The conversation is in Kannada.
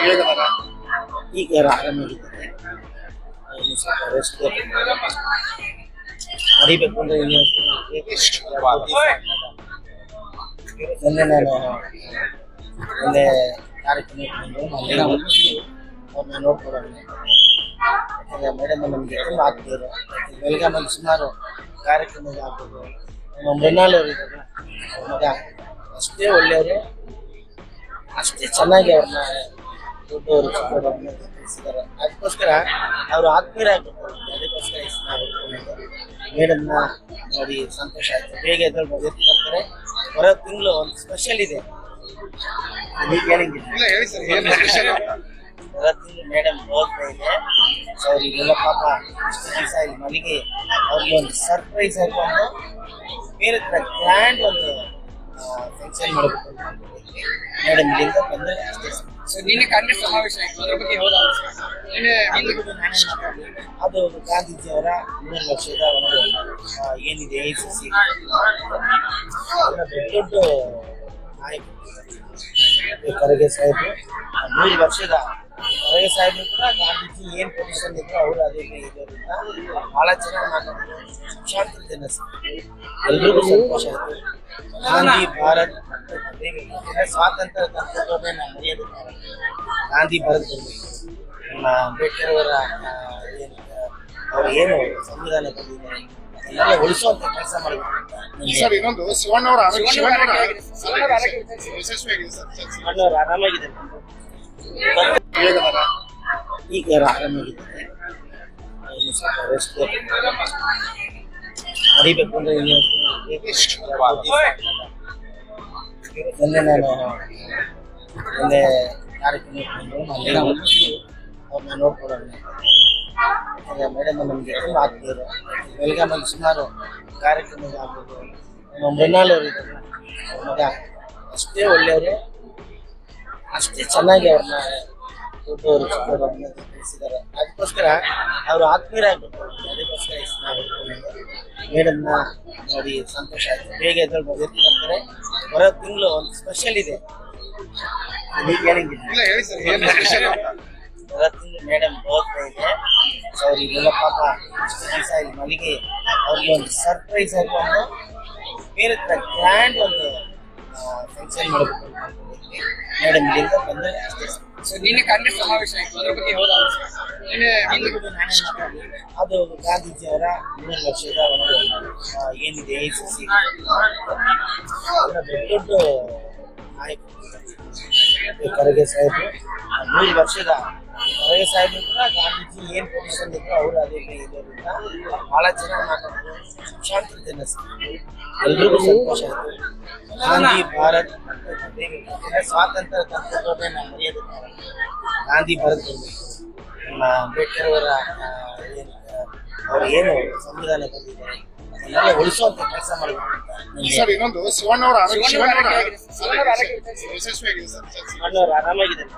ಹೇಳಿದವಾಗ ಈಗ ಆರಾಮಾಗಿದ್ದಾರೆ ಇನ್ನು ಸ್ವಲ್ಪ ರೆಸ್ಟ್ ನಾನು ನಿನ್ನೆ ಕಾರ್ಯಕ್ರಮ ಅವ್ರನ್ನ ನೋಡ್ಕೊಡೋಣ ಯಾಕಂದ್ರೆ ಮೇಡಮ್ ನಮಗೆ ತುಂಬ ಆಗ್ತಿದ್ರು ಬೆಳಗಾಮಲ್ಲಿ ಸುಮಾರು ಕಾರ್ಯಕ್ರಮ ಆಗ್ಬೋದು ನಮ್ಮ ಮೃಣಾಲ್ ಮಗ ಅಷ್ಟೇ ಒಳ್ಳೆಯವರು, ಅಷ್ಟೇ ಚೆನ್ನಾಗಿ ಅವ್ರನ್ನ ಚಿಕ್ಕವರು ತಿಳಿಸಿದ್ದಾರೆ ಅದಕ್ಕೋಸ್ಕರ ಅವರು ಆತ್ಮೀಯರಾಗಿರ್ಬೋದು ಅದಕ್ಕೋಸ್ಕರ ಮೇಡಮ್ನ ನೋಡಿ ಸಂತೋಷ ಆಯ್ತು. ಬೇಗ ಎದ್ದು ಬರ್ತಾರೆ. ಬರೋ ತಿಂಗಳು ಒಂದು ಸ್ಪೆಷಲ್ ಇದೆ. ಹೊರ ತಿಂಗಳು ಮೇಡಮ್ ಹೋಗ್ತಾ ಇದೆ ಅವ್ರಿಗೆಲ್ಲ ಪಾಪ ಇಲ್ಲಿ ಮನೆಗೆ ಅವ್ರಿಗೆ ಒಂದು ಸರ್ಪ್ರೈಸ್ ಹಾಕೊಂಡು ಬೇರೆ ಥರ ಗ್ರ್ಯಾಂಡ್ ಒಂದು ಫಂಕ್ಷನ್ ಮಾಡಬೇಕು. ಮೇಡಮ್ ಇಲ್ಲಿಂದ ಬಂದರೆ ಅಷ್ಟೇ ನಿನ್ನೆ ಕಾಂಗ್ರೆಸ್ ಸಮಾವೇಶ ಆಯ್ತು. ಅದ್ರ ಬಗ್ಗೆ ಹೌದಾ ಅದು ಗಾಂಧೀಜಿಯವರ ಮೂರು ವರ್ಷದ ಒಂದು ಏನಿದೆ ಎ ಸಿ ಸಿ ದೊಡ್ಡ ದೊಡ್ಡ ನಾಯಕರು ಖರ್ಗೆ ಸಾಹೇಬರು ಮೂರು ವರ್ಷದ ಖರ್ಗೆ ಸಾಹೇಬರು ಕೂಡ ಗಾಂಧೀಜಿ ಏನ್ ಪೊಸಿಷನ್ ಇದ್ರು ಅವರು ಅದೇ ಇರೋದ್ರಿಂದ ಬಹಳ ಚೆನ್ನಾಗಿ ಮಾತಾಡಿದ್ರು ಲಕ್ಷಾಂತರ ಜನ. ಎಲ್ರಿಗೂ ಸಂತೋಷ ಆಯ್ತು. ಗಾಂಧಿ ಭಾರತ್ ಸ್ವಾತಂತ್ರ್ಯ ಗಾಂಧಿ ಬರೆದು ನಮ್ಮ ಅಂಬೇಡ್ಕರ್ ಅವರ ಅವ್ರು ಏನು ಸಂವಿಧಾನ ಬರೆದಿದ್ದಾರೆ ಉಳಿಸುವಂತ ಕೆಲಸ ಮಾಡಬೇಕು ಸರ್ ಇನ್ನೊಂದು ಆರಾಮಾಗಿದ್ದಾರೆ ಈಗ ಆರಾಮಾಗಿದ್ದಾರೆ? ರೆಸ್ಟ್ ಮರಿಬೇಕು ಅಂದ್ರೆ ನಿನ್ನೆ ನಾನು ನಿನ್ನೆ ಕಾರ್ಯಕ್ರಮ ಅವ್ರನ್ನ ನೋಡ್ಕೊಳ್ಳೋಣ ಮೇಡಮ್ ನಮಗೆ ತುಂಬ ಆಗ್ತಿದ್ರು ಬೆಳಗಾಮಲ್ಲಿ ಸುಮಾರು ಕಾರ್ಯಕ್ರಮ ಆಗ್ಬೋದು ನಮ್ಮ ಮೃಣಾಲ್ ಅವರು ಇದ್ದಾರೆ ಅವ್ರ ಮಗ ಅಷ್ಟೇ ಒಳ್ಳೆಯವರು ಅಷ್ಟೇ ಚೆನ್ನಾಗಿ ಅವ್ರನ್ನ ದೊಡ್ಡವರು ಚಿಕ್ಕವರು ತಿಳಿಸಿದ್ದಾರೆ ಅದಕ್ಕೋಸ್ಕರ ಅವರು ಆತ್ಮೀಯರಾಗಬೇಕು ಅದಕ್ಕೋಸ್ಕರ ಇಷ್ಟ ಮೇಡಮ್ನ ನೋಡಿ ಸಂತೋಷ ಆಯಿತು ಬೇಗ ಎದ್ದೇಳ್ಬೋದು ಬಂದಿರ್ತಾರೆ ಬರೋ ತಿಂಗಳು ಒಂದು ಸ್ಪೆಷಲ್ ಇದೆ. ಸ್ಪೆಷಲ್ ಬರೋ ತಿಂಗಳು ಮೇಡಮ್ ಹೋಗ್ತಾ ಇದೆ. ಸೊ ಅವ್ರಿಗೆಲ್ಲ ಪಾಪ ಇಷ್ಟು ದಿವಸ ಮನೆಗೆ ಅವ್ರಿಗೆ ಒಂದು ಸರ್ಪ್ರೈಸ್ ಆಗಿ ಒಂದು ಬೇರೆ ಗ್ರ್ಯಾಂಡ್ ಒಂದು ಫಂಕ್ಷನ್ ಮಾಡಬೇಕು. ಸೊ ನಿನ್ನೆ ಕಾಂಗ್ರೆಸ್ ಸಮಾವೇಶ ಆಯ್ತು. ಅದ್ರ ಬಗ್ಗೆ ಹೌದಾ ನಿನ್ನೆ ನಿನ್ನೆ ಅದು ಗಾಂಧೀಜಿಯವರ ಮೂರು ವರ್ಷದ ಒಂದು ಏನಿದೆ ಎ ಸಿ ಸಿ ದೊಡ್ಡ ದೊಡ್ಡ ನಾಯಕರು. ಖರ್ಗೆ ಸಾಹೇಬರು. ಆ ಮೂರು ವರ್ಷದ ಖರ್ಗೆ ಸಾಹೇಬರು ಕೂಡ ಗಾಂಧೀಜಿ ಏನು ಪೊಸಿಷನ್ ಇದ್ರು ಅವರು ಅದೇ ಇರೋದ್ರಿಂದ ಬಹಳ ಚೆನ್ನಾಗಿ ಮಾತಾಡಿದ್ರು ಶಾಂತಿ ಜನ ಎಲ್ಲರಿಗೂ ಎಲ್ರಿಗೂ ಸಂತೋಷ ಆಯ್ತು. ಗಾಂಧಿ ಭಾರತ್ ಸ್ವಾತಂತ್ರ್ಯ ತತ್ವವನ್ನೇ ನಾವು ಗಾಂಧಿ ಭಾರತ್ ನಮ್ಮ ಅಂಬೇಡ್ಕರ್ ಅವರ ಅವ್ರು ಏನು ಸಂವಿಧಾನ ಬಂದಿದ್ದಾರೆ ಅದನ್ನೆಲ್ಲ ಉಳಿಸುವಂತ ಕೆಲಸ ಮಾಡಬೇಕು. ಸರ್ ಇನ್ನೊಂದು ಶಿವಣ್ಣ ಅವರ ಶಿವಣ್ಣ ಅವರ ಯಶಸ್ವಿಯಾಗಿದೆ ಸರ್. ಅವರು ಆರಾಮಾಗಿದ್ದಾರೆ.